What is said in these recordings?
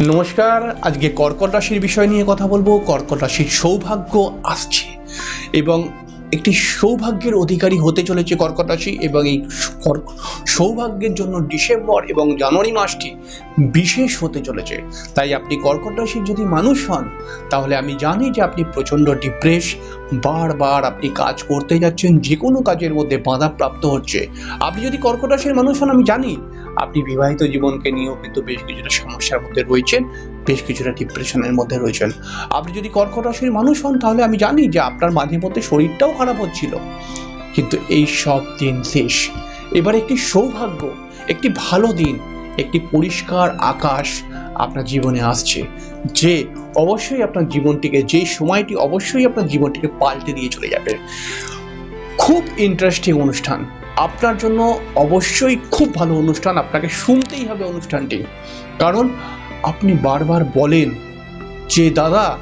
নমস্কার, আজকে কর্কট রাশির বিষয় নিয়ে কথা বলব। কর্কট রাশির সৌভাগ্য আসছে এবং একটি সৌভাগ্যের অধিকারী হতে চলেছে কর্কট রাশি এবং এই সৌভাগ্যের জন্য ডিসেম্বর এবং জানুয়ারি মাসটি বিশেষ হতে চলেছে। তাই আপনি কর্কট রাশির যদি মানুষ হন, তাহলে আমি জানি যে আপনি প্রচণ্ড ডিপ্রেস বারবার আপনি কাজ করতে যাচ্ছেন যে কোনো কাজের মধ্যে বাধা প্রাপ্ত হচ্ছে। আপনি যদি কর্কট রাশির মানুষ হন, আমি জানি আপনি বিবাহিত জীবনকে নিয়েও কিন্তু বেশ কিছুটা সমস্যার মধ্যে রয়েছেন, বেশ কিছুটা ডিপ্রেশনের মধ্যে রয়েছেন। আপনি যদি কর্কট রাশির মানুষ হন, তাহলে আমি জানি যে আপনার মাঝে মধ্যে শরীরটাও খারাপ হচ্ছিল। কিন্তু এই সব দিন শেষ। এবার একটি সৌভাগ্য, একটি ভালো দিন, একটি পরিষ্কার আকাশ আপনার জীবনে আসছে, যে অবশ্যই আপনার জীবনটিকে, যে সময়টি অবশ্যই আপনার জীবনটিকে পাল্টে দিয়ে চলে যাবে। খুব ইন্টারেস্টিং অনুষ্ঠান। আপনার জন্য অবশ্যই খুব ভালো অনুষ্ঠান, আপনাকে শুনতেই হবে অনুষ্ঠানটি। কারণ আপনি বারবার বলেন যে, দাদা,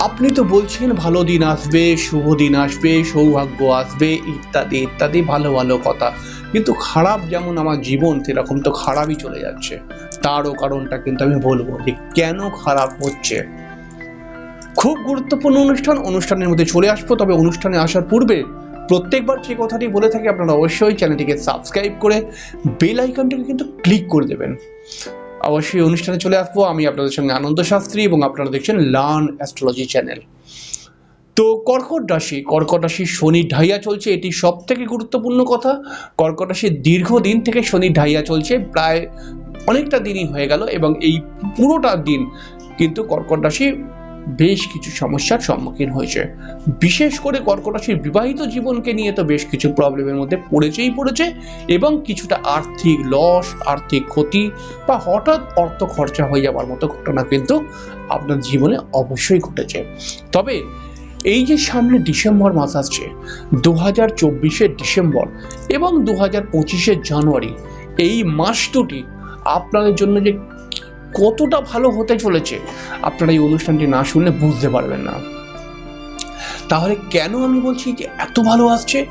আপনি তো বলছেন ভালো দিন আসবে, শুভ দিন আসবে, সৌভাগ্য আসবে, ইত্যাদি ইত্যাদি, ভালো ভালো কথা। কিন্তু খারাপ যেমন আমার জীবন, সেরকম তো খারাপই চলে যাচ্ছে। তারও কারণটা কিন্তু আমি বলব যে, কেন খারাপ হচ্ছে? খুব গুরুত্বপূর্ণ অনুষ্ঠান। অনুষ্ঠানের মধ্যে চলে আসব, তবে অনুষ্ঠানে আসার পূর্বে প্রত্যেকবার যে কথাটি বলে থাকি, আপনারা অবশ্যই চ্যানেলটিকে সাবস্ক্রাইব করে বেল আইকনটিকে কিন্তু ক্লিক করে দেবেন। অবশ্যই অনুষ্ঠানে চলে আসব। আমি আপনাদের সঙ্গে আনন্দ শাস্ত্রী এবং আপনারা দেখছেন লার্ন অ্যাস্ট্রোলজি চ্যানেল। তো কর্কট রাশি কর্কট রাশি শনি ঢাইয়া চলছে, এটি সব থেকে গুরুত্বপূর্ণ কথা। কর্কট রাশির দীর্ঘদিন থেকে শনি ঢাইয়া চলছে, প্রায় অনেকটা দিনই হয়ে গেল এবং এই পুরোটা দিন কিন্তু কর্কট রাশি বেশ কিছু সমস্যার সম্মুখীন হয়েছে। বিশেষ করে কর্কট বিবাহিত জীবনকে নিয়ে তো বেশ কিছু প্রবলেমের মধ্যে পড়েছেই পড়েছে এবং কিছুটা আর্থিক লস আর্থিক ক্ষতি বা হঠাৎ অর্থ খরচা হয়ে যাওয়ার মতো ঘটনা কিন্তু আপনার জীবনে অবশ্যই ঘটেছে। তবে এই যে সামনে ডিসেম্বর মাস আসছে দু হাজার চব্বিশের ডিসেম্বর এবং দু হাজার পঁচিশের জানুয়ারি, এই মাস দুটি আপনাদের জন্য যে কতটা ভালো হতে চলেছে, আপনারা এই অনুষ্ঠানটি না শুনলে বুঝতে পারবেন না। তাহলে কেন আমি বলছি যে এত ভালো আসছে?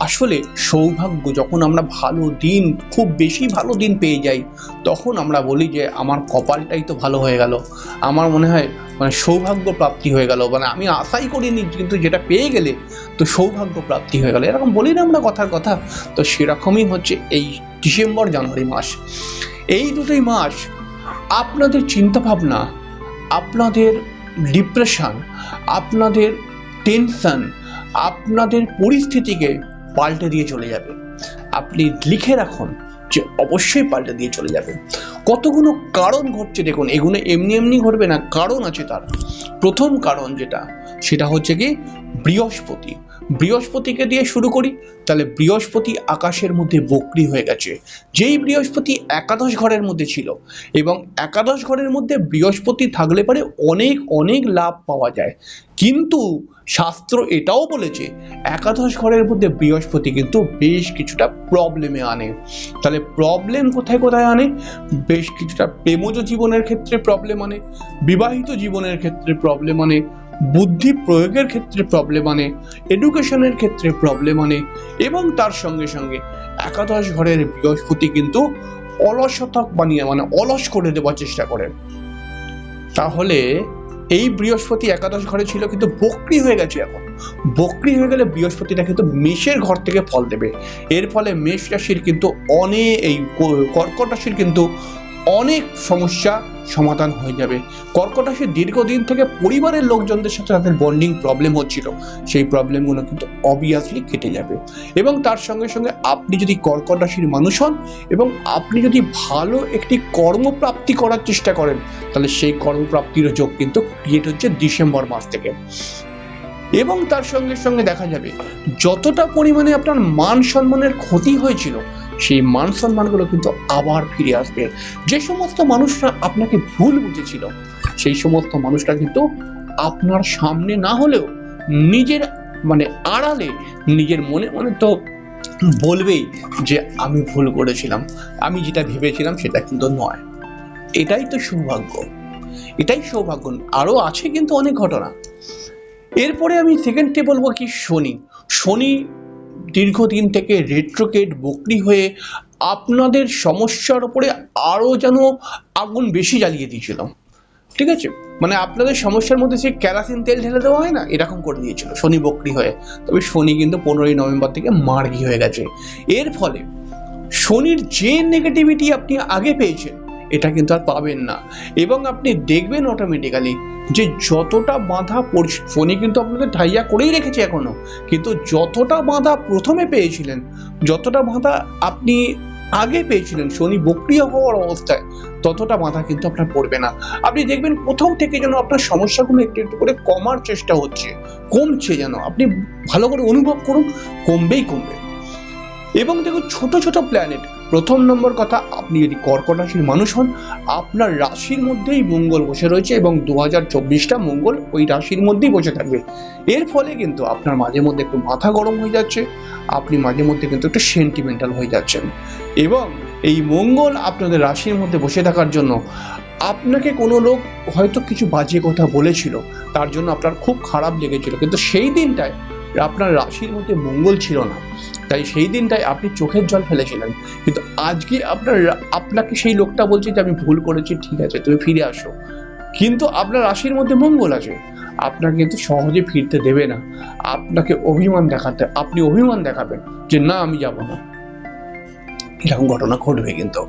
আসলে সৌভাগ্য, যখন আমরা ভালো দিন, খুব বেশি ভালো দিন পেয়ে যাই, তখন আমরা বলি যে আমার কপালটাই তো ভালো হয়ে গেল। আমার মনে হয় মানে সৌভাগ্য প্রাপ্তি হয়ে গেল। মানে আমি আশাই করিনি, কিন্তু যেটা পেয়ে গেলে তো সৌভাগ্য প্রাপ্তি হয়ে গেল। এরকম বলি না আমরা কথার কথা। তো সেরকমই হচ্ছে এই ডিসেম্বর, জানুয়ারি মাস। এই দুটোই মাস আপনাদের চিন্তাভাবনা, আপনাদের ডিপ্রেশন আপনাদের টেনশন আপনাদের পরিস্থিতিকে পাল্টে দিয়ে চলে যাবে। আপনি লিখে রাখুন যে অবশ্যই পাল্টে দিয়ে চলে যাবে। কতগুলো কারণ ঘটছে দেখুন, এগুলো এমনি এমনি ঘটবে না, কারণ আছে তার। প্রথম কারণ যেটা, সেটা হচ্ছে কি বৃহস্পতি। বৃহস্পতিকে দিয়ে শুরু করি, তাহলে বৃহস্পতি আকাশের মধ্যে বক্রি হয়ে গেছে। যেই বৃহস্পতি একাদশ ঘরের মধ্যে ছিল এবং একাদশ ঘরের মধ্যে বৃহস্পতি থাকলে পারে অনেক অনেক লাভ পাওয়া যায়। কিন্তু শাস্ত্র এটাও বলেছে, একাদশ ঘরের মধ্যে বৃহস্পতি কিন্তু বেশ কিছুটা প্রবলেমে আনে। তাহলে প্রবলেম কোথায় কোথায় আনে? বেশ কিছুটা প্রেমজ জীবনের ক্ষেত্রে প্রবলেম আনে, বিবাহিত জীবনের ক্ষেত্রে প্রবলেম আনে বুদ্ধি প্রয়োগের ক্ষেত্রে প্রবলেম আনে এডুকেশনের ক্ষেত্রে প্রবলেম আনে এবং তার সঙ্গে সঙ্গে একাদশ ঘরের বৃহস্পতি কিন্তু অলসতা বানিয়ে মানে অলস করে দেওয়ার চেষ্টা করে তাহলে এই বৃহস্পতি একাদশ ঘরে ছিল কিন্তু বক্রি হয়ে গেছে এখন। বক্রি হয়ে গেলে বৃহস্পতিটা কিন্তু মেষের ঘর থেকে ফল দেবে। এর ফলে মেষ রাশির কিন্তু অনেক, এই কর্কট রাশির কিন্তু অনেক সমস্যা সমাধান হয়ে যাবে। কর্কট রাশির দীর্ঘদিন থেকে পরিবারের লোকজনদের সাথে তাদের বন্ডিং প্রবলেম হচ্ছিল। সেই প্রবলেমগুলো কিন্তু অবভিয়াসলি কেটে যাবে। এবং তার সঙ্গে সঙ্গে আপনি যদি কর্কট রাশির মানুষ হন এবং আপনি যদি ভালো একটি কর্মপ্রাপ্তি করার চেষ্টা করেন, তাহলে সেই কর্মপ্রাপ্তির যোগ কিন্তু ক্রিয়েট হচ্ছে ডিসেম্বর মাস থেকে। এবং তার সঙ্গে সঙ্গে দেখা যাবে, যতটা পরিমাণে আপনার মান সম্মানের ক্ষতি হয়েছিল সেই মান সম্মানগুলো কিন্তু আবার ফিরে আসবে। যে সমস্ত মানুষরা আপনাকে ভুল বুঝেছিল, সেই সমস্ত মানুষরা কিন্তু আপনার সামনে না হলেও নিজের মানে আড়ালে নিজের মনে মনে তো বলবেই যে আমি ভুল করেছিলাম, আমি যেটা ভেবেছিলাম সেটা কিন্তু নয়। এটাই তো সৌভাগ্য। এটাই সৌভাগ্য। আরও আছে কিন্তু অনেক ঘটনা। এরপরে আমি সেকেন্ডে বলব কি শনি। শনি দীর্ঘদিন থেকে রেট্রোকেট বকরি হয়ে আপনাদের সমস্যার উপরে আরও যেন আগুন বেশি জ্বালিয়ে দিয়েছিল। ঠিক আছে? মানে আপনাদের সমস্যার মধ্যে সে ক্যারাসিন তেল ঢেলে দেওয়া হয় না? এরকম করে দিয়েছিল শনি বকরি হয়ে। তবে শনি কিন্তু পনেরোই নভেম্বর থেকে মার্গি হয়ে গেছে। এর ফলে শনির যে নেগেটিভিটি আপনি আগে পেয়েছেন এটা কিন্তু আর পাবেন না। এবং আপনি দেখবেন অটোমেটিক্যালি যে যতটা বাধা পড়ছে শনি কিন্তু আপনাদের ঠাইয়া করেই রেখেছে এখনও। কিন্তু যতটা বাধা প্রথমে পেয়েছিলেন, যতটা বাধা আপনি আগে পেয়েছিলেন শনি বক্রিয় হওয়ার অবস্থায়, ততটা বাধা কিন্তু আপনার পড়বে না। আপনি দেখবেন প্রথম থেকে যেন আপনার সমস্যাগুলো একটু একটু করে কমার চেষ্টা হচ্ছে, কমছে যেন। আপনি ভালো করে অনুভব করুন, কমবেই কমবে। এবং দেখুন, ছোট ছোট প্ল্যানেট প্রথম নম্বর কথা, আপনি যদি কর্কট রাশির মানুষ হন, আপনার রাশির মধ্যেই মঙ্গল বসে রয়েছে এবং দু হাজার চব্বিশটা মঙ্গল ওই রাশির মধ্যেই বসে থাকবে। এর ফলে কিন্তু আপনার মাঝে মধ্যে একটু মাথা গরম হয়ে যাচ্ছে, আপনি মাঝে মধ্যে কিন্তু একটু সেন্টিমেন্টাল হয়ে যাচ্ছেন। এবং এই মঙ্গল আপনাদের রাশির মধ্যে বসে থাকার জন্য আপনাকে কোনো লোক হয়তো কিছু বাজে কথা বলেছিল, তার জন্য আপনার খুব খারাপ লেগেছিল, কিন্তু সেই দিনটায় আপনার রাশির মধ্যে মঙ্গল ছিল না। তাই সেই দিনটাই আপনি চোখের জল ফেলেছিলেন। কিন্তু আজকে আপনার আপনাকে সেই লোকটা বলছে যে, আমি ভুল করেছি, ঠিক আছে, তুমি ফিরে আসো। কিন্তু আপনার রাশির মধ্যে মঙ্গল আছে। আপনাকে কিন্তু সহজে ফিরতে দেবে না। আপনাকে অভিমান দেখাতে, আপনি অভিমান দেখাবেন যে, না, আমি যাব না। এরকম ঘটনা ঘটবে কিন্তু।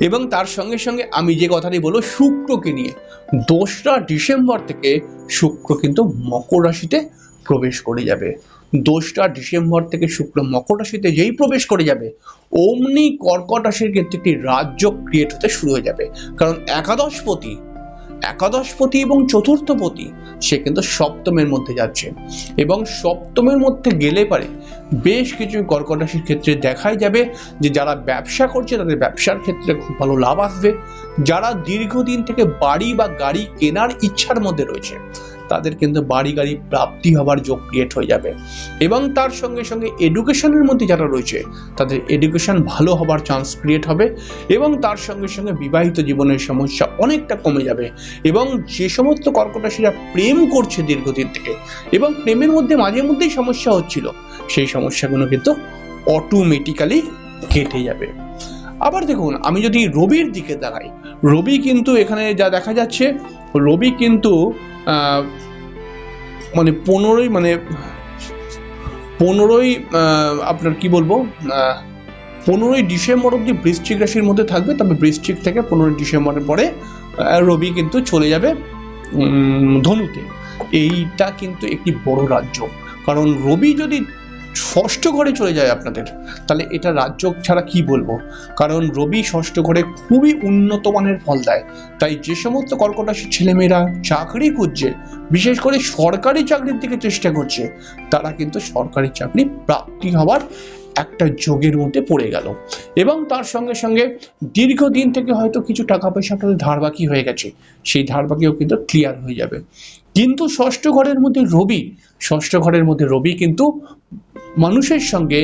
এবং তার সঙ্গে সঙ্গে আমি যে কথাটি বলব, শুক্রকে নিয়ে দোসরা ডিসেম্বর থেকে শুক্র কিন্তু মকর রাশিতে প্রবেশ করে যাবে। দোসরা ডিসেম্বর থেকে শুক্র মকর রাশিতে যেই প্রবেশ করে যাবে, অমনি কর্কট রাশির ক্ষেত্রে একটি রাজ্য ক্রিয়েট হতে শুরু হয়ে যাবে। কারণ একাদশপতি একাদশপতি এবং চতুর্থপতি, সে কিন্তু সপ্তমের মধ্যে যাচ্ছে। এবং সপ্তমের মধ্যে গেলে পারে বেশ কিছু কর্কট রাশির ক্ষেত্রে দেখাই যাবে যে যারা ব্যবসা করছে, তাদের ব্যবসার ক্ষেত্রে খুব ভালো লাভ আসবে। যারা দীর্ঘদিন থেকে বাড়ি বা গাড়ি কেনার ইচ্ছার মধ্যে রয়েছে তাদের কিন্তু বাড়ি গাড়ি প্রাপ্তি হবার যোগ ক্রিয়েট হয়ে যাবে। এবং তার সঙ্গে সঙ্গে এডুকেশনের মধ্যে যারা রয়েছে, তাদের এডুকেশন ভালো হবার চান্স ক্রিয়েট হবে এবং তার সঙ্গে সঙ্গে বিবাহিত জীবনের সমস্যা অনেকটা কমে যাবে এবং যে সমস্ত কর্কটাশীরা প্রেম করছে দীর্ঘদিন থেকে এবং প্রেমের মধ্যে মাঝে মধ্যেই সমস্যা হচ্ছিল, সেই সমস্যাগুলো কিন্তু অটোমেটিক্যালি কেটে যাবে। আবার দেখুন, আমি যদি রবির দিকে দাঁড়াই রবি কিন্তু এখানে যা দেখা যাচ্ছে, রবি কিন্তু মানে পনেরোই মানে পনেরোই আপনার কি বলব পনেরোই ডিসেম্বর অব্দি বৃশ্চিক রাশির মধ্যে থাকবে, তবে বৃশ্চিক থেকে পনেরোই ডিসেম্বরের পরে রবি কিন্তু চলে যাবে ধনুতে। এইটা কিন্তু একটি বড় রাজ্য। কারণ রবি যদি ষষ্ঠ ঘরে চলে যায় আপনাদের। তাহলে এটা রাজ্য ছাড়া কি বলব? কারণ রবি ষষ্ঠ ঘরে খুবই উন্নত মানের ফল দেয়। তাই যে সমস্ত কর্কট রাশির ছেলেমেয়েরা চাকরি খুঁজছে, বিশেষ করে সরকারি চাকরির দিকে চেষ্টা করছে, তারা কিন্তু সরকারি চাকরি প্রাপ্তি হওয়ার একটা যোগের মধ্যে পড়ে গেল। এবং তার সঙ্গে সঙ্গে দীর্ঘদিন থেকে হয়তো কিছু টাকা পয়সা আপনাদের ধার বাকি হয়ে গেছে, সেই ধার বাকিও কিন্তু ক্লিয়ার হয়ে যাবে। কিন্তু ষষ্ঠ ঘরের মধ্যে রবি, ষষ্ঠ ঘরের মধ্যে রবি কিন্তু মানুষের সঙ্গে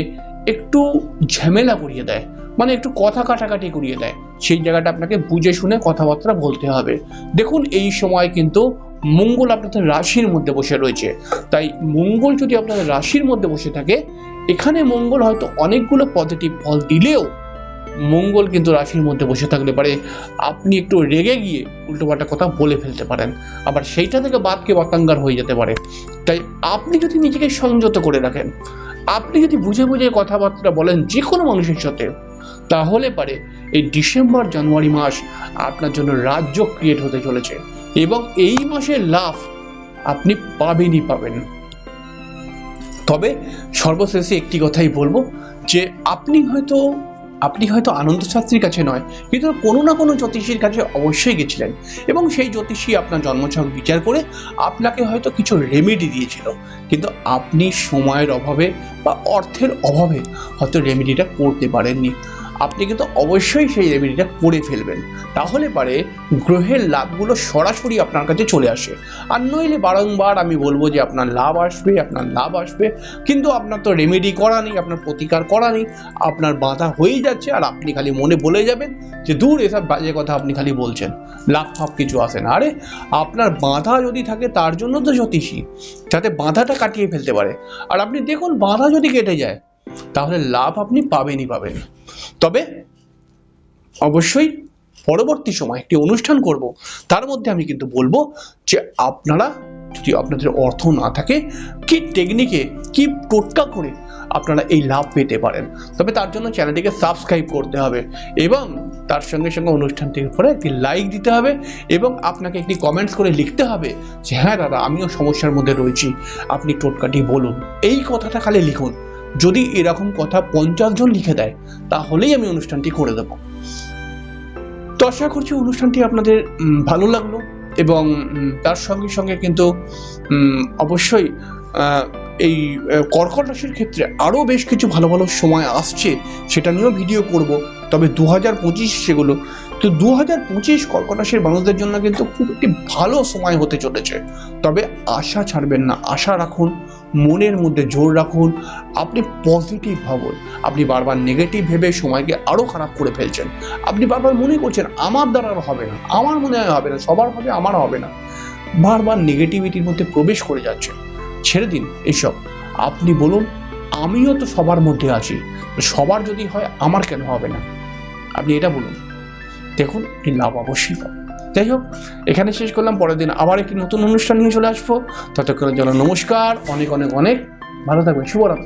একটু ঝামেলা করিয়ে দেয়। মানে একটু কথা কাটাকাটি করিয়ে দেয়। সেই জায়গাটা আপনাকে বুঝে শুনে কথাবার্তা বলতে হবে। দেখুন, এই সময় কিন্তু মঙ্গল আপনাদের রাশির মধ্যে বসে রয়েছে। তাই মঙ্গল যদি আপনাদের রাশির মধ্যে বসে থাকে, এখানে মঙ্গল হয়তো অনেকগুলো পজিটিভ ফল দিলেও মঙ্গল কিন্তু রাশির মধ্যে বসে থাকলে পারে আপনি একটু রেগে গিয়ে উল্টোপাল্টা কথা বলে ফেলতে পারেন। আবার সেইটা থেকে বাদকে বাতাঙ্গার হয়ে যেতে পারে। তাই আপনি যদি নিজেকে সংযত করে রাখেন, আপনি যদি বুঝে বুঝে কথাবার্তা বলেন যে কোনো মানুষের সাথে, তাহলে পারে এই ডিসেম্বর, জানুয়ারি মাস আপনার জন্য রাজ্য ক্রিয়েট হতে চলেছে এবং এই মাসের লাভ আপনি পাবেনই পাবেন। তবে সর্বশেষে একটি কথাই বলব যে, আপনি হয়তো আপনি হয়তো আনন্দ শাস্ত্রীর কাছে নয়, কিন্তু কোনো না কোনো জ্যোতিষীর কাছে অবশ্যই গেছিলেন। এবং সেই জ্যোতিষী আপনার জন্মছক বিচার করে আপনাকে হয়তো কিছু রেমেডি দিয়েছিল। কিন্তু আপনি সময়ের অভাবে বা অর্থের অভাবে হয়তো রেমেডিটা করতে পারেননি। আপনি কিন্তু অবশ্যই সেই রেমেডিটা করে ফেলবেন। তাহলে পারে গ্রহের লাভগুলো সরাসরি আপনার কাছে চলে আসে। আর নইলে বারংবার আমি বলব যে আপনার লাভ আসবে, আপনার লাভ আসবে, কিন্তু আপনার তো রেমেডি করা নেই, আপনার প্রতিকার করা নেই, আপনার বাধা হয়েই যাচ্ছে আর আপনি খালি মনে বলে যাবেন যে, দূর, এসব বাজে কথা আপনি খালি বলছেন। লাভ ফাভ কিছু আসে না। আরে, আপনার বাধা যদি থাকে তার জন্য তো জ্যোতিষী, যাতে বাধাটা কাটিয়ে ফেলতে পারে। আর আপনি দেখুন, বাধা যদি কেটে যায় তাহলে লাভ আপনি পাবেনই পাবেন। তবে অবশ্যই পরবর্তী সময় একটি অনুষ্ঠান করব, তার মধ্যে আমি কিন্তু বলব যে আপনারা যদি আপনাদের অর্থ না থাকে, কি টেকনিকে কি টোটকা করে আপনারা এই লাভ পেতে পারেন। তবে তার জন্য চ্যানেলটিকে সাবস্ক্রাইব করতে হবে এবং তার সঙ্গে সঙ্গে অনুষ্ঠানটির পরে একটি লাইক দিতে হবে এবং আপনাকে একটি কমেন্টস করে লিখতে হবে যে হ্যাঁ দাদা, আমিও সমস্যার মধ্যে রয়েছি। আপনি টোটকাটি বলুন। এই কথাটা খালি লিখুন। যদি এরকম কথা পঞ্চাশ জন লিখে দেয়, তাহলেই আমি অনুষ্ঠানটি করে দেবো। তো আশা করছি অনুষ্ঠানটি আপনাদের ভালো লাগল এবং তার সঙ্গে সঙ্গে কিন্তু অবশ্যই এই কর্কট রাশির ক্ষেত্রে আরও বেশ কিছু ভালো ভালো সময় আসছে, সেটা নিয়েও ভিডিও করব। তবে দু হাজার পঁচিশ সেগুলো, তো দু হাজার পঁচিশ কর্কট রাশির মানুষদের জন্য কিন্তু খুব একটি ভালো সময় হতে চলেছে। তবে আশা ছাড়বেন না, আশা রাখুন। মনের মধ্যে জোর রাখুন। আপনি পজিটিভ ভাবুন। আপনি বারবার নেগেটিভ ভেবে সময়কে আরও খারাপ করে ফেলছেন। আপনি বারবার মনে করছেন, আমার দ্বারা হবে না। আমার মনে হয় হবে না। সবার হবে আমার হবে না। বারবার নেগেটিভিটির মধ্যে প্রবেশ করে যাচ্ছেন ছেড়ে দিন এসব। আপনি বলুন, আমিও তো সবার মধ্যে আছি। সবার যদি হয়, আমার কেন হবে না? আপনি এটা বলুন। দেখুন লাভ অবশ্যই পাবেন। যাই হোক, এখানে শেষ করলাম, পরের দিন আবার একটি নতুন অনুষ্ঠান নিয়ে চলে আসব। ততক্ষণের জন্য নমস্কার, অনেক অনেক অনেক, ভালো থাকবেন, শুভরাত্রি।